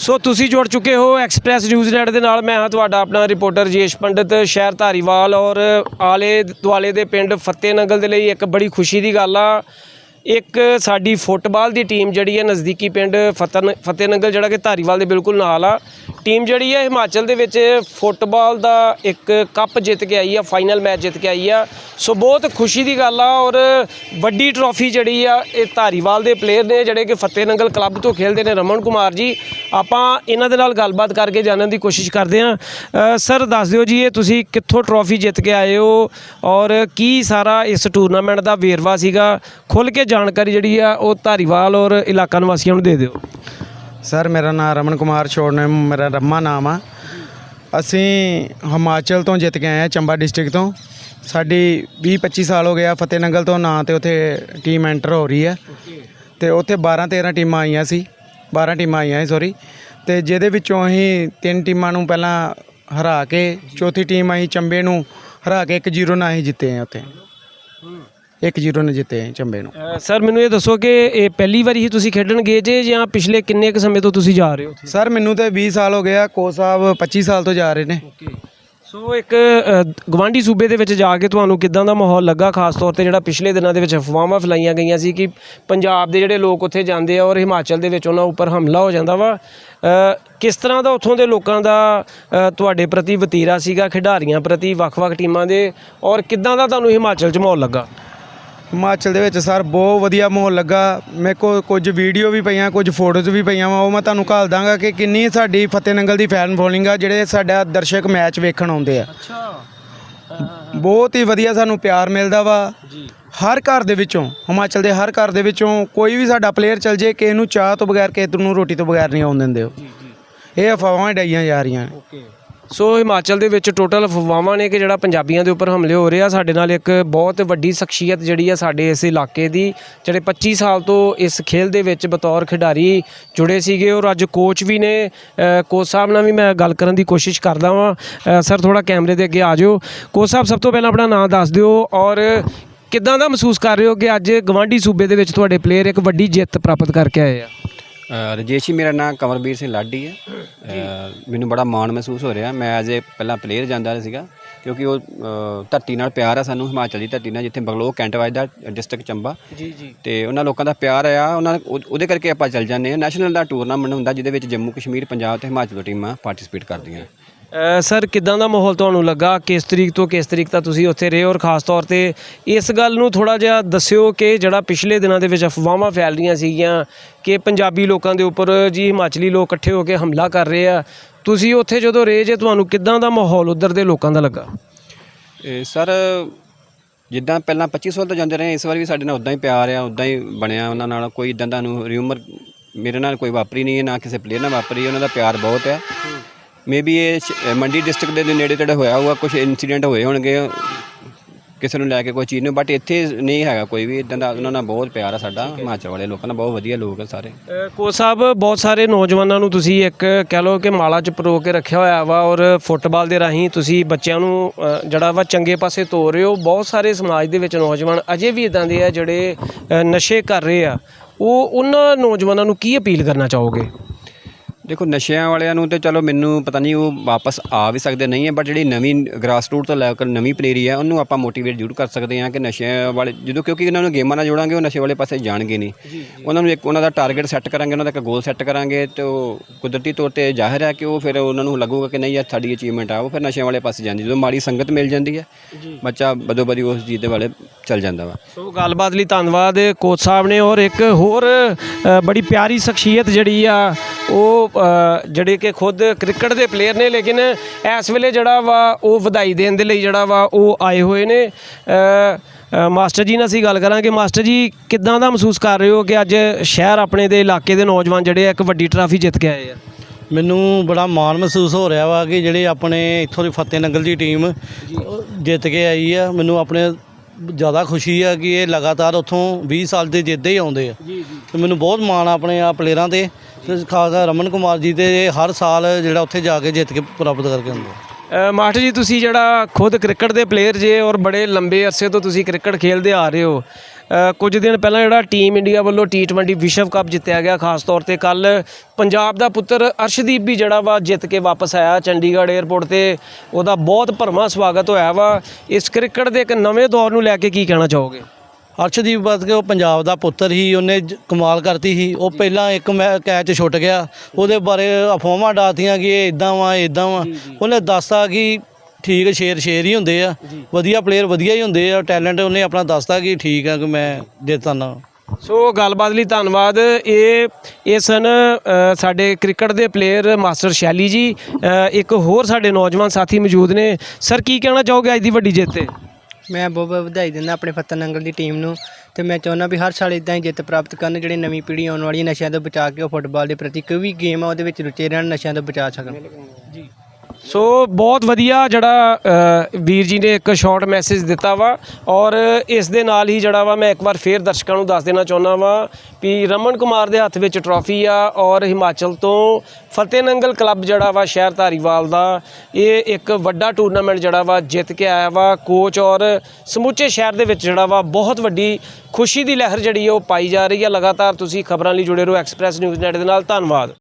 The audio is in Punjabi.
ਸੋ ਤੁਸੀਂ ਜੁੜ ਚੁੱਕੇ ਹੋ ਐਕਸਪ੍ਰੈਸ ਨਿਊਜ਼ ਨਿਊਜ਼ੀਲੈਂਡ ਦੇ ਨਾਲ। ਮੈਂ ਹਾਂ ਤੁਹਾਡਾ ਆਪਣਾ ਰਿਪੋਰਟਰ ਜੇਸ਼ ਪੰਡਿਤ, ਸ਼ਹਿਰ ਧਾਰੀਵਾਲ ਔਰ ਆਲੇ ਦੁਆਲੇ ਦੇ ਪਿੰਡ ਫਤਿਹਨਗਰ ਦੇ ਲਈ ਇੱਕ ਬੜੀ ਖੁਸ਼ੀ ਦੀ ਗੱਲ ਆ। ਇੱਕ ਸਾਡੀ ਫੁੱਟਬਾਲ ਦੀ ਟੀਮ ਜਿਹੜੀ ਹੈ ਨਜ਼ਦੀਕੀ ਪਿੰਡ ਫਤਨ ਫਤਿਹਨੰਗਲ ਜਿਹੜਾ ਕਿ ਧਾਰੀਵਾਲ ਦੇ ਬਿਲਕੁਲ ਨਾਲ ਆ। ਟੀਮ ਜਿਹੜੀ ਹੈ ਹਿਮਾਚਲ ਦੇ ਵਿੱਚ ਫੁੱਟਬਾਲ ਦਾ ਇੱਕ ਕੱਪ ਜਿੱਤ ਕੇ ਆਈ ਆ, ਫਾਈਨਲ ਮੈਚ ਜਿੱਤ ਕੇ ਆਈ ਆ। ਸੋ ਬਹੁਤ ਖੁਸ਼ੀ ਦੀ ਗੱਲ ਆ ਔਰ ਵੱਡੀ ਟਰੋਫੀ ਜਿਹੜੀ ਆ, ਇਹ ਧਾਰੀਵਾਲ ਦੇ ਪਲੇਅਰ ਨੇ, ਜਿਹੜੇ ਕਿ ਫਤਿਹਨੰਗਲ ਕਲੱਬ ਤੋਂ ਖੇਡਦੇ ਨੇ ਰਮਨ ਕੁਮਾਰ ਜੀ। ਆਪਾਂ ਇਹਨਾਂ ਦੇ ਨਾਲ ਗੱਲਬਾਤ ਕਰਕੇ ਜਾਣਨ ਦੀ ਕੋਸ਼ਿਸ਼ ਕਰਦੇ ਹਾਂ। ਸਰ, ਦੱਸ ਦਿਓ ਜੀ, ਇਹ ਤੁਸੀਂ ਕਿੱਥੋਂ ਟਰੋਫੀ ਜਿੱਤ ਕੇ ਆਏ ਹੋ? ਔਰ ਕੀ ਸਾਰਾ ਇਸ ਟੂਰਨਾਮੈਂਟ ਦਾ ਵੇਰਵਾ ਸੀਗਾ? ਖੁੱਲ ਕੇ ਜਾਣਕਾਰੀ ਜਿਹੜੀ ਆ ਉਹ ਧਾਰੀਵਾਲ ਔਰ ਇਲਾਕਾ ਨਿਵਾਸੀਆਂ ਨੂੰ ਦੇ ਦਿਓ। ਸਰ ਮੇਰਾ ਨਾਮ ਰਮਨ ਕੁਮਾਰ ਛੋੜ ਨੇ ਮੇਰਾ ਰੰਮਾ ਨਾਮ ਆ। ਅਸੀਂ ਹਿਮਾਚਲ ਤੋਂ ਜਿੱਤ ਕੇ ਆਏ ਆ ਚੰਬਾ ਡਿਸਟ੍ਰਿਕਟ ਤੋਂ। ਸਾਡੀ 20 25 ਸਾਲ ਹੋ ਗਿਆ ਫਤਿਹਨਗਰ ਤੋਂ ਨਾਂ ਤੇ ਉੱਥੇ ਟੀਮ ਐਂਟਰ ਹੋ ਰਹੀ ਹੈ ਤੇ ਉੱਥੇ 12 13 ਟੀਮਾਂ ਆਈਆਂ ਸੀ 12 ਟੀਮਾਂ ਆਈਆਂ ਸੀ ਸੌਰੀ ਤੇ ਜਿਹਦੇ ਵਿੱਚੋਂ ਅਸੀਂ ਤਿੰਨ ਟੀਮਾਂ ਨੂੰ ਪਹਿਲਾਂ ਹਰਾ ਕੇ ਚੌਥੀ ਟੀਮ ਆਈ ਚੰਬੇ ਨੂੰ ਹਰਾ ਕੇ 1-0 ਨਾਲ ਅਸੀਂ ਜਿੱਤੇ ਆ ਉੱਥੇ। 1-0 ਨਾਲ ਜਿੱਤੇ ਆ ਚੰਬੇ ਨੂੰ। ਸਰ ਮੈਨੂੰ ਇਹ ਦੱਸੋ ਕਿ ਇਹ ਪਹਿਲੀ ਵਾਰੀ ਹੀ ਤੁਸੀਂ ਖੇਡਣ ਗਏ ਜੇ ਜਾਂ ਪਿਛਲੇ ਕਿੰਨੇ ਕੁ ਸਮੇਂ ਤੋਂ ਤੁਸੀਂ ਜਾ ਰਹੇ ਹੋ ਸਰ ਮੈਨੂੰ ਤੇ 20 ਸਾਲ ਹੋ ਗਿਆ ਕੋਚ ਸਾਹਿਬ 25 ਸਾਲ ਤੋਂ ਜਾ ਰਹੇ ਨੇ। ਸੋ ਇੱਕ ਗਵਾਂਡੀ ਸੂਬੇ ਦੇ ਵਿੱਚ ਜਾ ਕੇ ਤੁਹਾਨੂੰ ਕਿਦਾਂ ਦਾ ਮਾਹੌਲ ਲੱਗਾ? ਖਾਸ ਤੌਰ ਤੇ ਜਿਹੜਾ ਪਿਛਲੇ ਦਿਨਾਂ ਦੇ ਵਿੱਚ ਅਫਵਾਹਾਂ ਫੈਲਾਈਆਂ ਗਈਆਂ ਸੀ ਕਿ ਪੰਜਾਬ ਦੇ ਜਿਹੜੇ ਲੋਕ ਉੱਥੇ ਜਾਂਦੇ ਆ ਔਰ ਹਿਮਾਚਲ ਦੇ ਵਿੱਚ ਉਹਨਾਂ ਉੱਪਰ ਹਮਲਾ ਹੋ ਜਾਂਦਾ ਵਾ। ਕਿਸ ਤਰ੍ਹਾਂ ਦਾ ਉੱਥੋਂ ਦੇ ਲੋਕਾਂ ਦਾ ਤੁਹਾਡੇ ਪ੍ਰਤੀ ਵਤੀਰਾ ਸੀਗਾ ਖਿਡਾਰੀਆਂ ਪ੍ਰਤੀ ਵੱਖ-ਵੱਖ ਟੀਮਾਂ ਦੇ ਔਰ ਕਿਦਾਂ ਦਾ ਤੁਹਾਨੂੰ ਹਿਮਾਚਲ 'ਚ ਮਾਹੌਲ ਲੱਗਾ? ਹਿਮਾਚਲ ਦੇ ਵਿੱਚ ਸਰ ਬਹੁਤ ਵਧੀਆ ਮਾਹੌਲ ਲੱਗਾ। ਮੇਰੇ ਕੋਲ ਕੁਝ ਵੀਡੀਓ ਵੀ ਪਈਆਂ ਕੁਝ ਫੋਟੋਜ਼ ਵੀ ਪਈਆਂ ਵਾ। ਉਹ ਮੈਂ ਤੁਹਾਨੂੰ ਘੱਲ ਦਾਂਗਾ ਕਿ ਕਿੰਨੀ ਸਾਡੀ ਫਤਿਹਨਗਰ ਦੀ ਫੈਨ ਫੋਲੋਇੰਗ ਆ ਜਿਹੜੇ ਸਾਡਾ ਦਰਸ਼ਕ ਮੈਚ ਵੇਖਣ ਆਉਂਦੇ ਆ। ਅੱਛਾ। ਬਹੁਤ ਹੀ ਵਧੀਆ ਸਾਨੂੰ ਪਿਆਰ ਮਿਲਦਾ ਵਾ। ਹਰ ਘਰ ਦੇ ਵਿੱਚੋਂ ਹਿਮਾਚਲ ਦੇ ਹਰ ਘਰ ਦੇ ਵਿੱਚੋਂ ਕੋਈ ਵੀ ਸਾਡਾ ਪਲੇਅਰ ਚੱਲ ਜੇ ਕਿਸੇ ਨੂੰ ਚਾਹ ਤੋਂ ਬਗੈਰ ਕਿਸੇ ਨੂੰ ਰੋਟੀ ਤੋਂ ਬਗੈਰ ਨਹੀਂ ਆਉਣ ਦਿੰਦੇ ਉਹ। ਇਹ ਅਫਵਾਹਾਂ ਡਾਈਆਂ ਜਾ ਰਹੀਆਂ ਨੇ। ਓਕੇ ਸੋ ਹਿਮਾਚਲ ਦੇ ਵਿੱਚ ਟੋਟਲ ਅਫਵਾਹਾਂ ਨੇ ਕਿ ਜਿਹੜਾ ਪੰਜਾਬੀਆਂ ਦੇ ਉੱਪਰ ਹਮਲੇ ਹੋ ਰਹੇ ਆ, ਸਾਡੇ ਨਾਲ ਇੱਕ ਬਹੁਤ ਵੱਡੀ ਸ਼ਖਸੀਅਤ ਜਿਹੜੀ ਆ ਸਾਡੇ ਇਸ ਇਲਾਕੇ ਦੀ, ਜਿਹੜੇ 25 ਸਾਲ ਤੋਂ ਇਸ ਖੇਲ ਦੇ ਵਿੱਚ ਬਤੌਰ ਖਿਡਾਰੀ ਜੁੜੇ ਸੀਗੇ। ਔਰ ਅੱਜ ਕੋਚ ਵੀ ਨੇ ਕੋਚ ਸਾਹਿਬ ਨਾਲ ਵੀ ਮੈਂ ਗੱਲ ਕਰਨ ਦੀ ਕੋਸ਼ਿਸ਼ ਕਰਦਾ ਵਾਂ। ਸਰ ਥੋੜਾ ਕੈਮਰੇ ਦੇ ਅੱਗੇ ਆ ਜਾਓ ਕੋਚ ਸਾਹਿਬ, ਸਭ ਤੋਂ ਪਹਿਲਾਂ ਆਪਣਾ ਨਾਮ ਦੱਸ ਦਿਓ ਔਰ ਕਿੱਦਾਂ ਦਾ ਮਹਿਸੂਸ ਕਰ ਰਹੇ ਹੋ ਕਿ ਅੱਜ ਗਵਾਂਢੀ ਸੂਬੇ ਦੇ ਵਿੱਚ ਤੁਹਾਡੇ ਪਲੇਅਰ ਇੱਕ ਵੱਡੀ ਜਿੱਤ ਪ੍ਰਾਪਤ ਕਰਕੇ ਆਏ ਆ? ਅ, ਰਜੇਸ਼ ਜੀ ਮੇਰਾ ਨਾਮ ਕਮਰਵੀਰ ਸਿੰਘ ਲਾਡੀ ਹੈ। ਅ, ਮੈਨੂੰ ਬੜਾ ਮਾਣ ਮਹਿਸੂਸ ਹੋ ਰਿਹਾ। ਮੈਂ ਐਜ਼ ਏ ਪਹਿਲਾਂ ਪਲੇਅਰ ਜਾਂਦਾ ਸੀਗਾ ਕਿਉਂਕਿ ਉਹ ਅ, ਧਰਤੀ ਨਾਲ ਪਿਆਰ ਆ ਸਾਨੂੰ ਹਿਮਾਚਲ ਦੀ ਧਰਤੀ ਨਾਲ ਜਿੱਥੇ ਬਗਲੋ ਕੈਂਟ ਵੱਜਦਾ ਡਿਸਟ੍ਰਿਕਟ ਚੰਬਾ। ਜੀ ਜੀ। ਤੇ ਉਹਨਾਂ ਲੋਕਾਂ ਦਾ ਪਿਆਰ ਆ ਉਹਨਾਂ ਉਹ- ਉਹਦੇ ਕਰਕੇ ਆਪਾਂ ਚੱਲ ਜਾਂਦੇ ਹਾਂ। ਨੈਸ਼ਨਲ ਦਾ ਟੂਰਨਾਮੈਂਟ ਹੁੰਦਾ ਜਿਹਦੇ ਵਿੱਚ ਜੰਮੂ ਕਸ਼ਮੀਰ ਪੰਜਾਬ ਤੇ ਹਿਮਾਚਲ ਤੋਂ ਟੀਮਾਂ ਪਾਰਟਿਸਿਪੇਟ ਕਰਦੀਆਂ। ਸਰ, ਕਿਦਾਂ ਦਾ ਮਾਹੌਲ ਤੁਹਾਨੂੰ ਲੱਗਾ? ਕਿਸ ਤਰੀਕ ਤੋਂ ਕਿਸ ਤਰੀਕ ਤੱਕ ਤੁਸੀਂ ਉੱਥੇ ਰਹੇ ਔਰ ਖਾਸ ਤੌਰ ਤੇ ਇਸ ਗੱਲ ਨੂੰ ਥੋੜਾ ਜਿਹਾ ਦੱਸਿਓ ਕਿ ਜਿਹੜਾ ਪਿਛਲੇ ਦਿਨਾਂ ਦੇ ਵਿੱਚ ਅਫਵਾਹਾਂ ਫੈਲ ਰਹੀਆਂ ਸੀਗੀਆਂ ਕਿ ਪੰਜਾਬੀ ਲੋਕਾਂ ਦੇ ਉੱਪਰ ਜੀ ਹਿਮਾਚਲੀ ਲੋਕ ਇਕੱਠੇ ਹੋ ਕੇ ਹਮਲਾ ਕਰ ਰਹੇ ਆ। ਤੁਸੀਂ ਉੱਥੇ ਜਦੋਂ ਰਹੇ ਜੇ, ਤੁਹਾਨੂੰ ਕਿਦਾਂ ਦਾ ਮਾਹੌਲ ਉਧਰ ਦੇ ਲੋਕਾਂ ਦਾ ਲੱਗਾ? ਸਰ, ਜਿੱਦਾਂ ਪਹਿਲਾਂ 25 ਸਾਲ ਤੋਂ ਜਾਂਦੇ ਰਹੇ, ਇਸ ਵਾਰ ਵੀ ਸਾਡੇ ਨਾਲ ਉਦਾਂ ਹੀ ਪਿਆਰ ਆ ਉਦਾਂ ਹੀ ਬਣਿਆ ਉਹਨਾਂ ਨਾਲ। ਕੋਈ ਇਦਾਂ ਦਾ ਨੂੰ ਰਿਊਮਰ ਮੇਰੇ ਨਾਲ ਕੋਈ ਵਾਪਰੀ ਨਹੀਂ ਹੈ, ਨਾ ਕਿਸੇ ਪਲੇਅਰ ਨਾਲ ਵਾਪਰੀ, ਉਹਨਾਂ ਦਾ ਪਿਆਰ ਬਹੁਤ ਹੈ ਮੇਬੀ ਇਹ ਸ਼- ਮੰਡੀ ਡਿਸਟ੍ਰਿਕਟ ਦੇ ਨੇੜੇ ਤੇੜੇ ਹੋਇਆ ਹੋਊਗਾ ਕੁਝ ਇਨਸੀਡੈਂਟ ਹੋਏ ਹੋਣਗੇ ਕਿਸੇ ਨੂੰ ਲੈ ਕੇ ਕੋਈ ਚੀਜ਼ ਨੂੰ ਬਟ ਇੱਥੇ ਨਹੀਂ ਹੈਗਾ ਕੋਈ ਵੀ ਇਦਾਂ ਦਾ ਉਹਨਾਂ ਨਾਲ ਬਹੁਤ ਪਿਆਰ ਆ ਸਾਡਾ ਹਿਮਾਚਲ ਵਾਲੇ ਲੋਕਾਂ ਨਾਲ ਬਹੁਤ ਵਧੀਆ ਲੋਕ ਆ ਸਾਰੇ। ਅ, ਕੋਚ ਸਾਹਿਬ ਬਹੁਤ ਸਾਰੇ ਨੌਜਵਾਨਾਂ ਨੂੰ ਤੁਸੀਂ ਇੱਕ ਕਹਿ ਲਓ ਕਿ ਮਾਲਾ 'ਚ ਪਰੋ ਕੇ ਰੱਖਿਆ ਹੋਇਆ ਵਾ ਔਰ ਫੁੱਟਬਾਲ ਦੇ ਰਾਹੀਂ ਤੁਸੀਂ ਬੱਚਿਆਂ ਨੂੰ ਅ, ਜਿਹੜਾ ਵਾ ਚੰਗੇ ਪਾਸੇ ਤੋਰ ਰਹੇ ਹੋ ਬਹੁਤ ਸਾਰੇ ਸਮਾਜ ਦੇ ਵਿੱਚ ਨੌਜਵਾਨ ਅਜੇ ਵੀ ਇਦਾਂ ਦੇ ਆ ਜਿਹੜੇ ਅ, ਨਸ਼ੇ ਕਰ ਰਹੇ ਆ। ਉਹ ਉਹਨਾਂ ਨੌਜਵਾਨਾਂ ਨੂੰ ਕੀ ਅਪੀਲ ਕਰਨਾ ਚਾਹੋਗੇ? ਦੇਖੋ ਨਸ਼ਿਆਂ ਵਾਲਿਆਂ ਨੂੰ ਤੇ ਚਲੋ ਮੈਨੂੰ ਪਤਾ ਨਹੀਂ ਉਹ ਵਾਪਸ ਆ ਵੀ ਸਕਦੇ ਨਹੀਂ ਹੈ ਬਟ ਜਿਹੜੀ ਨਵੀਂ ਗ੍ਰਾਸ ਰੂਟ ਤੋਂ ਲੈ ਕੇ ਨਵੀਂ ਪਲੇਰੀ ਹੈ ਉਹਨੂੰ ਆਪਾਂ ਮੋਟੀਵੇਟ ਜ਼ਰੂਰ ਕਰ ਸਕਦੇ ਹਾਂ ਕਿ ਨਸ਼ਿਆਂ ਵਾਲੇ ਜਦੋਂ ਕਿਉਂਕਿ ਉਹਨਾਂ ਨੂੰ ਗੇਮਾਂ ਨਾਲ ਜੋੜਾਂਗੇ ਉਹ ਨਸ਼ੇ ਵਾਲੇ ਪਾਸੇ ਜਾਣਗੇ ਨਹੀਂ। ਉਹਨਾਂ ਨੂੰ ਇੱਕ ਉਹਨਾਂ ਦਾ ਟਾਰਗੇਟ ਸੈੱਟ ਕਰਾਂਗੇ ਉਹਨਾਂ ਦਾ ਇੱਕ ਗੋਲ ਸੈੱਟ ਕਰਾਂਗੇ ਤੇ ਉਹ ਕੁਦਰਤੀ ਤੌਰ ਤੇ ਜ਼ਾਹਿਰ ਹੈ ਕਿ ਉਹ ਫਿਰ ਉਹਨਾਂ ਨੂੰ ਲੱਗੂਗਾ ਕਿ ਨਹੀਂ ਇਹ ਸਾਡੀ ਅਚੀਵਮੈਂਟ ਆ ਉਹ ਫਿਰ ਨਸ਼ਿਆਂ ਵਾਲੇ ਪਾਸੇ ਜਾਂਦੀ ਜਦੋਂ ਮਾੜੀ ਸੰਗਤ ਮਿਲ ਜਾਂਦੀ ਹੈ ਬੱਚਾ ਬਦੋ ਬਦੀ ਉਸ ਚੀਜ਼ ਦੇ ਵਾਲੇ ਚੱਲ ਜਾਂਦਾ ਵਾ। ਸੋ ਗੱਲਬਾਤ ਲਈ ਧੰਨਵਾਦ ਕੋਚ ਸਾਹਿਬ ਨੇ ਔਰ ਇੱਕ ਹੋਰ ਬੜੀ ਪਿਆਰੀ ਸ਼ਖਸੀਅਤ ਜਿਹੜੀ ਆ ਉਹ ਜਿਹੜੇ ਕਿ ਖੁਦ ਕ੍ਰਿਕਟ ਦੇ ਪਲੇਅਰ ਨੇ ਲੇਕਿਨ ਇਸ ਵੇਲੇ ਜਿਹੜਾ ਵਾ ਉਹ ਵਧਾਈ ਦੇਣ ਦੇ ਲਈ ਜਿਹੜਾ ਵਾ ਉਹ ਆਏ ਹੋਏ ਨੇ। ਮਾਸਟਰ ਜੀ ਨਾਲ ਅਸੀਂ ਗੱਲ ਕਰਾਂਗੇ। ਮਾਸਟਰ ਜੀ ਕਿੱਦਾਂ ਦਾ ਮਹਿਸੂਸ ਕਰ ਰਹੇ ਹੋ ਕਿ ਅੱਜ ਸ਼ਹਿਰ ਆਪਣੇ ਦੇ ਇਲਾਕੇ ਦੇ ਨੌਜਵਾਨ ਜਿਹੜੇ ਆ ਇੱਕ ਵੱਡੀ ਟਰਾਫੀ ਜਿੱਤ ਕੇ ਆਏ ਆ? ਮੈਨੂੰ ਬੜਾ ਮਾਣ ਮਹਿਸੂਸ ਹੋ ਰਿਹਾ ਵਾ ਕਿ ਜਿਹੜੇ ਆਪਣੇ ਇੱਥੋਂ ਦੀ ਫਤਿਹਨਗਰ ਦੀ ਟੀਮ ਜਿੱਤ ਕੇ ਆਈ ਆ। ਮੈਨੂੰ ਆਪਣੇ ਜ਼ਿਆਦਾ ਖੁਸ਼ੀ ਆ ਕਿ ਇਹ ਲਗਾਤਾਰ ਉੱਥੋਂ 20 ਸਾਲ ਦੇ ਜਿੱਤਦੇ ਹੀ ਆਉਂਦੇ ਆ। ਜੀ ਜੀ। ਤੇ ਮੈਨੂੰ ਬਹੁਤ ਮਾਣ ਆ ਆਪਣੇ ਆ ਪਲੇਅਰਾਂ ਤੇ। ਤੇ ਖਾਸ ਕਰ ਰਮਨ ਕੁਮਾਰ ਜੀ ਤੇ ਇਹ ਹਰ ਸਾਲ ਜਿਹੜਾ ਉੱਥੇ ਜਾ ਕੇ ਜਿੱਤ ਕੇ ਪ੍ਰਾਪਤ ਕਰਕੇ ਆਉਂਦੇ ਆ। ਮਾਸਟਰ ਜੀ, ਤੁਸੀਂ ਜਿਹੜਾ ਖੁਦ ਕ੍ਰਿਕਟ ਦੇ ਪਲੇਅਰ ਜੇ ਔਰ ਬੜੇ ਲੰਬੇ ਅਰਸੇ ਤੋਂ ਤੁਸੀਂ ਕ੍ਰਿਕਟ ਖੇਡਦੇ ਆ ਰਹੇ ਹੋ ਕੁਝ ਦਿਨ ਪਹਿਲਾਂ ਜਿਹੜਾ ਟੀਮ ਇੰਡੀਆ ਵੱਲੋਂ T20 ਵਿਸ਼ਵ ਕੱਪ ਜਿੱਤਿਆ ਗਿਆ, ਖਾਸ ਤੌਰ ਤੇ ਕੱਲ ਪੰਜਾਬ ਦਾ ਪੁੱਤਰ ਅਰਸ਼ਦੀਪ ਵੀ ਜਿਹੜਾ ਵਾ ਜਿੱਤ ਕੇ ਵਾਪਸ ਆਇਆ ਚੰਡੀਗੜ੍ਹ 에ਅਰਪੋਰਟ ਤੇ, ਉਹਦਾ ਬਹੁਤ ਭਰਮਾ ਸਵਾਗਤ ਹੋਇਆ ਵਾ। ਇਸ ਕ੍ਰਿਕਟ ਦੇ ਇੱਕ ਨਵੇਂ ਦੌਰ ਨੂੰ ਲੈ ਕੇ ਕੀ ਕਹਿਣਾ ਚਾਹੋਗੇ? ਅਰਸ਼ਦੀਪ ਬਸ ਕੇ ਉਹ ਪੰਜਾਬ ਦਾ ਪੁੱਤਰ ਹੀ ਉਹਨੇ ਜ- ਕਮਾਲ ਕਰਤੀ ਸੀ। ਉਹ ਪਹਿਲਾਂ ਇੱਕ ਮੈ ਕੈਚ ਛੁੱਟ ਗਿਆ। ਉਹਦੇ ਬਾਰੇ ਅਫਵਾਹਾਂ ਡਾਤੀਆਂ ਕਿ ਇਹ ਇਦਾਂ ਵਾ ਇਦਾਂ ਵਾ। ਉਹਨੇ ਦੱਸਤਾ ਕਿ ਠੀਕ ਸ਼ੇਰ ਸ਼ੇਰ ਹੀ ਹੁੰਦੇ ਆ। ਵਧੀਆ ਪਲੇਅਰ ਵਧੀਆ ਹੀ ਹੁੰਦੇ ਆ। ਟੈਲੈਂਟ ਉਹਨੇ ਆਪਣਾ ਦੱਸਤਾ ਕਿ ਠੀਕ ਆ ਕਿ ਮੈਂ ਜਿੱਤਾਂ ਸੋ ਗੱਲਬਾਤ ਲਈ ਧੰਨਵਾਦ। ਇਹ ਇਹ ਸਨ ਅ, ਸਾਡੇ ਕ੍ਰਿਕਟ ਦੇ ਪਲੇਅਰ ਮਾਸਟਰ ਸ਼ੈਲੀ ਜੀ। ਅ, ਇੱਕ ਹੋਰ ਸਾਡੇ ਨੌਜਵਾਨ ਸਾਥੀ ਮੌਜੂਦ ਨੇ। ਸਰ ਕੀ ਕਹਿਣਾ ਚਾਹੋਗੇ ਅੱਜ ਦੀ ਵੱਡੀ ਜਿੱਤ ਤੇ? ਮੈਂ ਬਹੁਤ ਬਹੁਤ ਵਧਾਈ ਦਿੰਦਾ ਆਪਣੇ ਫਤਿਹ ਨੰਗਲ ਦੀ ਟੀਮ ਨੂੰ ਅਤੇ ਮੈਂ ਚਾਹੁੰਦਾ ਵੀ ਹਰ ਸਾਲ ਇੱਦਾਂ ਹੀ ਜਿੱਤ ਪ੍ਰਾਪਤ ਕਰਨ, ਜਿਹੜੀ ਨਵੀਂ ਪੀੜ੍ਹੀ ਆਉਣ ਵਾਲੀ ਨਸ਼ਿਆਂ ਤੋਂ ਬਚਾ ਕੇ ਉਹ ਫੁੱਟਬਾਲ ਦੇ ਪ੍ਰਤੀ ਕੋਈ ਵੀ ਗੇਮ ਆ, ਉਹਦੇ ਵਿੱਚ ਰੁਚੇ ਰਹਿਣ, ਨਸ਼ਿਆਂ ਤੋਂ ਬਚਾ ਸਕਣ। ਜੀ। ਸੋ ਬਹੁਤ ਵਧੀਆ ਜਿਹੜਾ ਅ, ਵੀਰ ਜੀ ਨੇ ਇੱਕ ਸ਼ਾਰਟ ਮੈਸੇਜ ਦਿੱਤਾ ਵਾ ਔਰ ਇਸ ਦੇ ਨਾਲ ਹੀ ਜਿਹੜਾ ਵਾ ਮੈਂ ਇੱਕ ਵਾਰ ਫੇਰ ਦਰਸ਼ਕਾਂ ਨੂੰ ਦੱਸ ਦੇਣਾ ਚਾਹੁੰਦਾ ਵਾ ਵੀ ਰਮਨ ਕੁਮਾਰ ਦੇ ਹੱਥ ਵਿੱਚ ਟਰਾਫੀ ਆ ਔਰ ਹਿਮਾਚਲ ਤੋਂ ਫਤਿਹ ਨੰਗਲ ਕਲੱਬ ਜਿਹੜਾ ਵਾ ਸ਼ਹਿਰ ਧਾਰੀਵਾਲ ਦਾ ਇਹ ਇੱਕ ਵੱਡਾ ਟੂਰਨਾਮੈਂਟ ਜਿਹੜਾ ਵਾ ਜਿੱਤ ਕੇ ਆਇਆ ਵਾ। ਕੋਚ ਔਰ ਸਮੁੱਚੇ ਸ਼ਹਿਰ ਦੇ ਵਿੱਚ ਜਿਹੜਾ ਵਾ ਬਹੁਤ ਵੱਡੀ ਖੁਸ਼ੀ ਦੀ ਲਹਿਰ ਜਿਹੜੀ ਹੈ ਉਹ ਪਾਈ ਜਾ ਰਹੀ ਹੈ ਲਗਾਤਾਰ ਤੁਸੀਂ ਖਬਰਾਂ ਲਈ ਜੁੜੇ ਰਹੋ ਐਕਸਪ੍ਰੈਸ ਨਿਊਜ਼ ਨੈਟ ਦੇ ਨਾਲ। ਧੰਨਵਾਦ।